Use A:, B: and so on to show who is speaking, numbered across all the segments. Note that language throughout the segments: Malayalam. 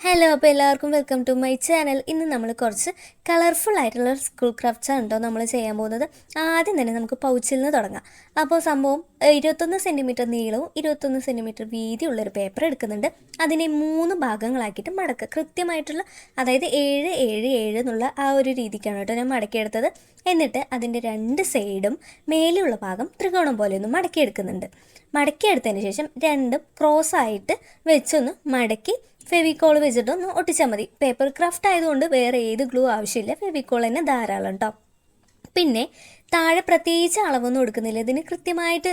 A: ഹലോ അപ്പോൾ എല്ലാവർക്കും വെൽക്കം ടു മൈ ചാനൽ ഇന്ന് നമ്മൾ കുറച്ച് കളർഫുൾ ആയിട്ടുള്ള സ്കൂൾ ക്രാഫ്റ്റ്സ് കേട്ടോ നമ്മൾ ചെയ്യാൻ പോകുന്നത്. ആദ്യം തന്നെ നമുക്ക് പൗച്ചിൽ നിന്ന് തുടങ്ങാം. അപ്പോൾ സംഭവം ഇരുപത്തൊന്ന് സെന്റിമീറ്റർ നീളവും ഇരുപത്തൊന്ന് സെന്റിമീറ്റർ വീതിയുള്ളൊരു പേപ്പർ എടുക്കുന്നുണ്ട്. അതിനെ മൂന്ന് ഭാഗങ്ങളാക്കിയിട്ട് മടക്കുക. കൃത്യമായിട്ടുള്ള അതായത് ഏഴ് ഏഴ് ഏഴ് എന്നുള്ള ആ ഒരു രീതിക്കാണ് കേട്ടോ ഞാൻ മടക്കിയെടുത്തത്. എന്നിട്ട് അതിന്റെ രണ്ട് സൈഡും മേലെയുള്ള ഭാഗം ത്രികോണം പോലെ ഒന്ന് മടക്കിയെടുക്കുന്നുണ്ട്. മടക്കിയെടുത്തതിന് ശേഷം രണ്ടും ക്രോസ് ആയിട്ട് വെച്ചൊന്ന് മടക്കി ഫെവിക്കോൾ വെച്ചിട്ടൊന്ന് ഒട്ടിച്ചാൽ മതി. പേപ്പർ ക്രാഫ്റ്റ് ആയതുകൊണ്ട് വേറെ ഏത് ഗ്ലൂ ആവശ്യമില്ല. ഫെവിക്കോൾ തന്നെ ധാരാളം കേട്ടോ പിന്നെ താഴെ പ്രത്യേകിച്ച് അളവൊന്നും എടുക്കുന്നില്ല. ഇതിന് കൃത്യമായിട്ട്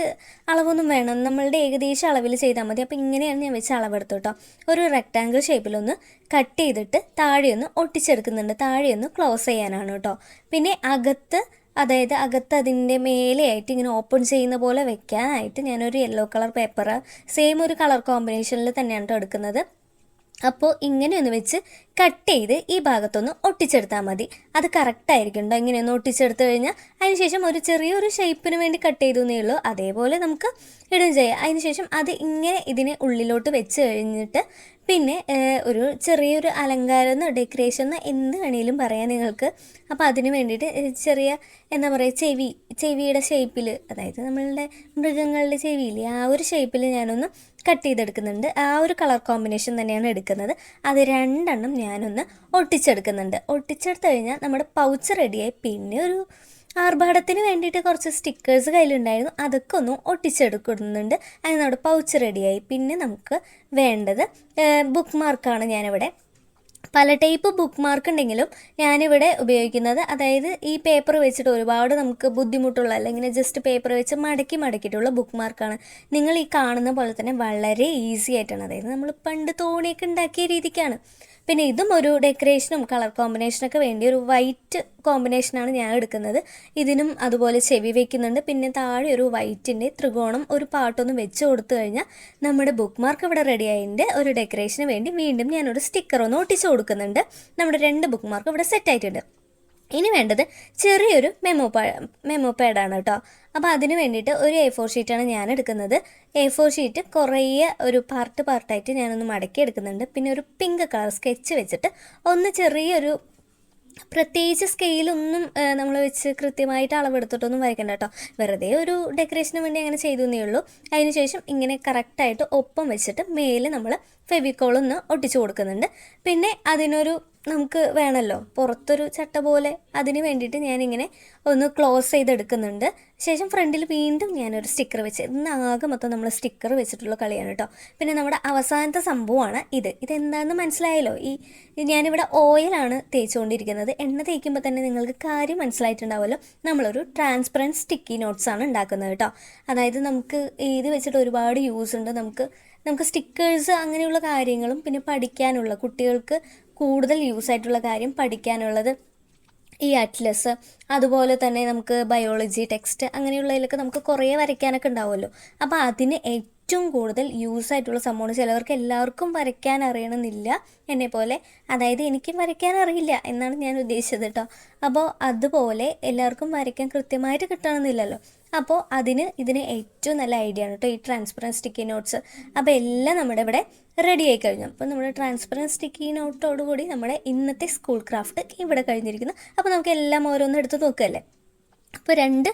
A: അളവൊന്നും വേണം. നമ്മളുടെ ഏകദേശം അളവിൽ ചെയ്താൽ മതി. അപ്പോൾ ഇങ്ങനെയാണ് ഞാൻ വെച്ച് അളവെടുത്തു കേട്ടോ ഒരു റെക്റ്റാങ്കിൾ ഷേപ്പിലൊന്ന് കട്ട് ചെയ്തിട്ട് താഴെയൊന്ന് ഒട്ടിച്ചെടുക്കുന്നുണ്ട്. താഴെയൊന്ന് ക്ലോസ് ചെയ്യാനാണ് കേട്ടോ പിന്നെ അകത്ത് അതായത് അകത്ത് അതിന്റെ മേലെയായിട്ട് ഇങ്ങനെ ഓപ്പൺ ചെയ്യുന്ന പോലെ വെക്കാനായിട്ട് ഞാനൊരു യെല്ലോ കളർ പേപ്പർ സെയിം ഒരു കളർ കോമ്പിനേഷനിൽ തന്നെയാണ് എടുക്കുന്നത്. അപ്പോൾ ഇങ്ങനെ ഒന്ന് വെച്ച് കട്ട് ചെയ്ത് ഈ ഭാഗത്തൊന്ന് ഒട്ടിച്ചെടുത്താൽ മതി. അത് കറക്റ്റായിരിക്കും കേട്ടോ ഇങ്ങനെയൊന്ന് ഒട്ടിച്ചെടുത്ത് കഴിഞ്ഞാൽ അതിനുശേഷം ഒരു ചെറിയൊരു ഷേപ്പിന് വേണ്ടി കട്ട് ചെയ്തു എന്നേ ഉള്ളൂ. അതേപോലെ നമുക്ക് ഇടുകയും ചെയ്യാം. അതിനുശേഷം അത് ഇങ്ങനെ ഇതിനെ ഉള്ളിലോട്ട് വെച്ച് കഴിഞ്ഞിട്ട് പിന്നെ ഒരു ചെറിയൊരു അലങ്കാരം എന്നോ ഡെക്കറേഷൻ എന്നോ എന്ത് വേണേലും പറയാം നിങ്ങൾക്ക്. അപ്പോൾ അതിന് വേണ്ടിയിട്ട് ചെറിയ എന്താ പറയുക ചെവി ചെവിയുടെ ഷേപ്പിൽ അതായത് നമ്മളുടെ മൃഗങ്ങളുടെ ചെവിയിൽ ആ ഒരു ഷേപ്പിൽ ഞാനൊന്ന് കട്ട് ചെയ്തെടുക്കുന്നുണ്ട്. ആ ഒരു കളർ കോമ്പിനേഷൻ തന്നെയാണ് എടുക്കുന്നത്. അത് രണ്ടെണ്ണം ഞാനൊന്ന് ഒട്ടിച്ചെടുക്കുന്നുണ്ട്. ഒട്ടിച്ചെടുത്ത് കഴിഞ്ഞാൽ നമ്മുടെ പൗച്ച് റെഡിയായി പിന്നെ ഒരു ആർഭാടത്തിന് വേണ്ടിയിട്ട് കുറച്ച് സ്റ്റിക്കേഴ്സ് കയ്യിലുണ്ടായിരുന്നു. അതൊക്കെ ഒന്ന് ഒട്ടിച്ചെടുക്കുന്നുണ്ട്. അതിന് നമ്മുടെ പൗച്ച് റെഡിയായി പിന്നെ നമുക്ക് വേണ്ടത് ബുക്ക് മാർക്കാണ് ഞാനിവിടെ പല ടൈപ്പ് ബുക്ക് മാർക്ക് ഉണ്ടെങ്കിലും ഞാനിവിടെ ഉപയോഗിക്കുന്നത്. അതായത് ഈ പേപ്പർ വെച്ചിട്ട് ഒരുപാട് നമുക്ക് ബുദ്ധിമുട്ടുള്ള അല്ലെങ്കിൽ ജസ്റ്റ് പേപ്പർ വെച്ച് മടക്കി മടക്കിയിട്ടുള്ള ബുക്ക് മാർക്കാണ് നിങ്ങൾ ഈ കാണുന്ന പോലെ തന്നെ വളരെ ഈസി ആയിട്ടാണ്. അതായത് നമ്മൾ പണ്ട് തോണിയൊക്കെ ഉണ്ടാക്കിയ രീതിക്കാണ്. പിന്നെ ഇതും ഒരു ഡെക്കറേഷനും കളർ കോമ്പിനേഷനൊക്കെ വേണ്ടി ഒരു വൈറ്റ് കോമ്പിനേഷനാണ് ഞാൻ എടുക്കുന്നത്. ഇതിനും അതുപോലെ ചെവി വെക്കുന്നുണ്ട്. പിന്നെ താഴെ ഒരു വൈറ്റിന്റെ ത്രികോണം ഒരു പാട്ടൊന്ന് വെച്ച് കൊടുത്തു കഴിഞ്ഞാൽ നമ്മുടെ ബുക്ക് മാർക്ക് ഇവിടെ റെഡി ആയതിന്റെ ഒരു ഡെക്കറേഷന് വേണ്ടി വീണ്ടും ഞാനൊരു സ്റ്റിക്കർ ഒന്ന് ഒട്ടിച്ച് കൊടുക്കുന്നുണ്ട്. നമ്മുടെ രണ്ട് ബുക്ക് മാർക്ക് ഇവിടെ സെറ്റ് ആയിട്ടുണ്ട്. ഇനി വേണ്ടത് ചെറിയൊരു മെമോ മെമോ പാഡാണ് കേട്ടോ. അപ്പോൾ അതിന് വേണ്ടിയിട്ട് ഒരു എ ഫോർ ഷീറ്റാണ് ഞാൻ എടുക്കുന്നത്. എ ഫോർ ഷീറ്റ് കുറേ ഒരു പാർട്ട് പാർട്ടായിട്ട് ഞാനൊന്ന് മടക്കി എടുക്കുന്നുണ്ട്. പിന്നെ ഒരു പിങ്ക് കളർ സ്കെച്ച് വെച്ചിട്ട് ഒന്ന് ചെറിയൊരു പ്രത്യേകിച്ച് സ്കെയിലൊന്നും നമ്മൾ വെച്ച് കൃത്യമായിട്ട് അളവെടുത്തിട്ടൊന്നും വരയ്ക്കണ്ട കേട്ടോ. വെറുതെ ഒരു ഡെക്കറേഷന് വേണ്ടി അങ്ങനെ ചെയ്തു എന്നേ ഉള്ളൂ. അതിനുശേഷം ഇങ്ങനെ കറക്റ്റായിട്ട് ഒപ്പം വെച്ചിട്ട് മേലെ നമ്മൾ ഫെവിക്കോളൊന്ന് ഒട്ടിച്ചു കൊടുക്കുന്നുണ്ട്. പിന്നെ അതിനൊരു നമുക്ക് വേണമല്ലോ. പുറത്തൊരു ചട്ട പോലെ അതിന് വേണ്ടിയിട്ട് ഞാനിങ്ങനെ ഒന്ന് ക്ലോസ് ചെയ്തെടുക്കുന്നുണ്ട്. ശേഷം ഫ്രണ്ടിൽ വീണ്ടും ഞാനൊരു സ്റ്റിക്കർ വെച്ച് ഇന്ന് ആകെ മൊത്തം നമ്മൾ സ്റ്റിക്കർ വെച്ചിട്ടുള്ള കളിയാണ് കേട്ടോ. പിന്നെ നമ്മുടെ അവസാനത്തെ സംഭവമാണ് ഇത്. ഇതെന്താണെന്ന് മനസ്സിലായല്ലോ? ഈ ഞാനിവിടെ ഓയിലാണ് തേച്ചുകൊണ്ടിരിക്കുന്നത്. എണ്ണ തേക്കുമ്പോൾ തന്നെ നിങ്ങൾക്ക് കാര്യം മനസ്സിലായിട്ടുണ്ടാവുമല്ലോ. നമ്മളൊരു ട്രാൻസ്പെറന്റ് സ്റ്റിക്കി നോട്ട്സ് ആണ് ഉണ്ടാക്കുന്നത് കേട്ടോ. അതായത് നമുക്ക് ഇത് വെച്ചിട്ട് ഒരുപാട് യൂസ് ഉണ്ട്. നമുക്ക് നമുക്ക് സ്റ്റിക്കേഴ്സ് അങ്ങനെയുള്ള കാര്യങ്ങളും പിന്നെ പഠിക്കാനുള്ള കുട്ടികൾക്ക് കൂടുതൽ യൂസ് ആയിട്ടുള്ള കാര്യം പഠിക്കാനുള്ളത് ഈ അറ്റ്ലസ് അതുപോലെ തന്നെ നമുക്ക് ബയോളജി ടെക്സ്റ്റ് അങ്ങനെയുള്ളതിലൊക്കെ നമുക്ക് കുറേ വരയ്ക്കാനൊക്കെ ഉണ്ടാവുമല്ലോ. അപ്പോൾ അതിന് ഏറ്റവും കൂടുതൽ യൂസ് ആയിട്ടുള്ള സംഭവമാണ് ചിലവർക്ക് എല്ലാവർക്കും വരയ്ക്കാൻ അറിയണമെന്നില്ല എന്നെ പോലെ അതായത് എനിക്കും വരയ്ക്കാൻ അറിയില്ല എന്നാണ് ഞാൻ ഉദ്ദേശിച്ചത് കേട്ടോ. അപ്പോൾ അതുപോലെ എല്ലാവർക്കും വരയ്ക്കാൻ കൃത്യമായിട്ട് കിട്ടണമെന്നില്ലല്ലോ. അപ്പോൾ അതിന് ഇതിന് ഏറ്റവും നല്ല ഐഡിയ ആണ് കേട്ടോ ഈ ട്രാൻസ്പെറന്റ് സ്റ്റിക്കി നോട്ട്സ് അപ്പോൾ എല്ലാം നമ്മുടെ ഇവിടെ റെഡി ആയി കഴിഞ്ഞു. അപ്പോൾ നമ്മുടെ ട്രാൻസ്പെറന്റ് സ്റ്റിക്കി നോട്ടോടുകൂടി നമ്മുടെ ഇന്നത്തെ സ്കൂൾ ക്രാഫ്റ്റ് ഇവിടെ കഴിഞ്ഞിരിക്കുന്നു. അപ്പോൾ നമുക്ക് എല്ലാം ഓരോന്നും എടുത്ത് നോക്കുകയല്ലേ അപ്പോൾ രണ്ട്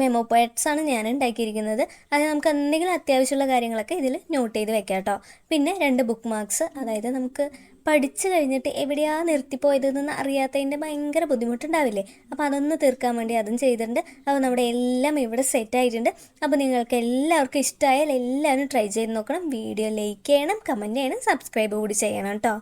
A: മെമോ പോയറ്റ്സ് ആണ് ഞാൻ ഉണ്ടാക്കിയിരിക്കുന്നത്. അത് നമുക്ക് എന്തെങ്കിലും അത്യാവശ്യമുള്ള കാര്യങ്ങളൊക്കെ ഇതിൽ നോട്ട് ചെയ്ത് വെക്കാം കേട്ടോ. പിന്നെ രണ്ട് ബുക്ക് മാർക്സ് അതായത് നമുക്ക് പഠിച്ചു കഴിഞ്ഞിട്ട് എവിടെയാ നിർത്തിപ്പോയതെന്ന് അറിയാത്തതിന്റെ ഭയങ്കര ബുദ്ധിമുട്ടുണ്ടാവില്ലേ? അപ്പോൾ അതൊന്ന് തീർക്കാൻ വേണ്ടി അതും ചെയ്തിട്ടുണ്ട്. അപ്പോൾ നമ്മുടെ എല്ലാം ഇവിടെ സെറ്റ് ആയിട്ടുണ്ട്. അപ്പോൾ നിങ്ങൾക്ക് എല്ലാവർക്കും ഇഷ്ടമായാൽ എല്ലാവരും ട്രൈ ചെയ്ത് നോക്കണം. വീഡിയോ ലൈക്ക് ചെയ്യണം കമന്റ് ചെയ്യണം സബ്സ്ക്രൈബ് കൂടി ചെയ്യണം കേട്ടോ.